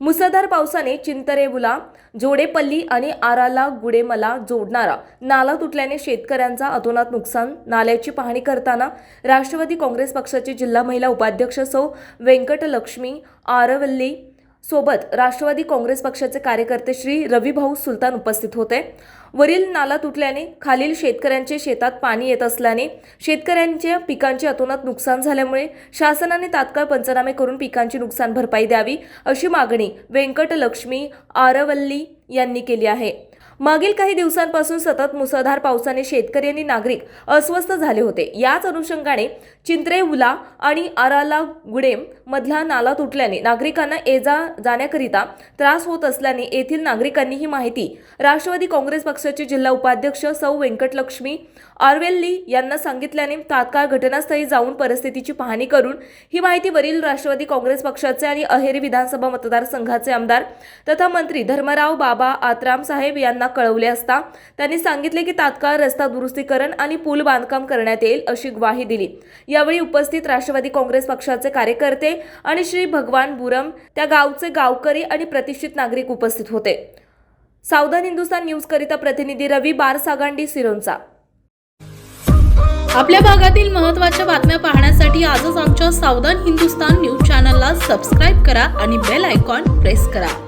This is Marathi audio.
मुसळधार पावसाने चिंतरेबुला जोडेपल्ली आणि आराला गुडेमला जोडणारा नाला तुटल्याने शेतकऱ्यांचा अतोनात नुकसान. नाल्याची पाहणी करताना राष्ट्रवादी काँग्रेस पक्षाचे जिल्हा महिला उपाध्यक्ष सौ. व्यंकटलक्ष्मी आरवल्ली सोबत राष्ट्रवादी काँग्रेस पक्षाचे कार्यकर्ते श्री रविभाऊ सुलतान उपस्थित होते. वरील नाला तुटल्याने खालील शेतकऱ्यांचे शेतात पाणी येत असल्याने शेतकऱ्यांच्या पिकांचे अतोनात नुकसान झाल्यामुळे शासनाने तात्काळ पंचनामे करून पिकांची नुकसान भरपाई द्यावी अशी मागणी व्यंकटलक्ष्मी आरवल्ली यांनी केली आहे. मागील काही दिवसांपासून सतत मुसळधार पावसाने शेतकरी आणि नागरिक अस्वस्थ झाले होते. याच अनुषंगाने चिंत्रे उला आणि आराला गुडेम मधला नाला तुटल्याने नागरिकांना ये जा जाण्याकरिता त्रास होत असल्याने येथील नागरिकांनी ही माहिती राष्ट्रवादी काँग्रेस पक्षाचे जिल्हा उपाध्यक्ष सौ व्यंकटलक्ष्मी आरवेल्ली यांना सांगितल्याने तात्काळ घटनास्थळी जाऊन परिस्थितीची पाहणी करून ही माहिती वरील राष्ट्रवादी काँग्रेस पक्षाचे आणि अहेरी विधानसभा मतदारसंघाचे आमदार तथा मंत्री धर्मराव बाबा आत्राम साहेब यांना कळवले असता त्यांनी सांगितले की तात्काळ रस्ता दुरुस्तीकरण आणि पूल बांधकाम करण्यात येईल अशी ग्वाही दिली. यावेळी उपस्थित राष्ट्रवादी काँग्रेस पक्षाचे कार्यकर्ते आणि श्री भगवान बुरम त्या गावचे गावकरी आणि प्रतिष्ठित नागरिक उपस्थित होते. सावधान हिंदुस्तान न्यूज करिता प्रतिनिधी रवी बारसागांडी सिरोंचा. आपल्या भागातील महत्त्वाच्या बातम्या पाहण्यासाठी आजच आमच्या सावधान हिंदुस्तान न्यूज चॅनलला सबस्क्राईब करा आणि बेल आयकॉन प्रेस करा.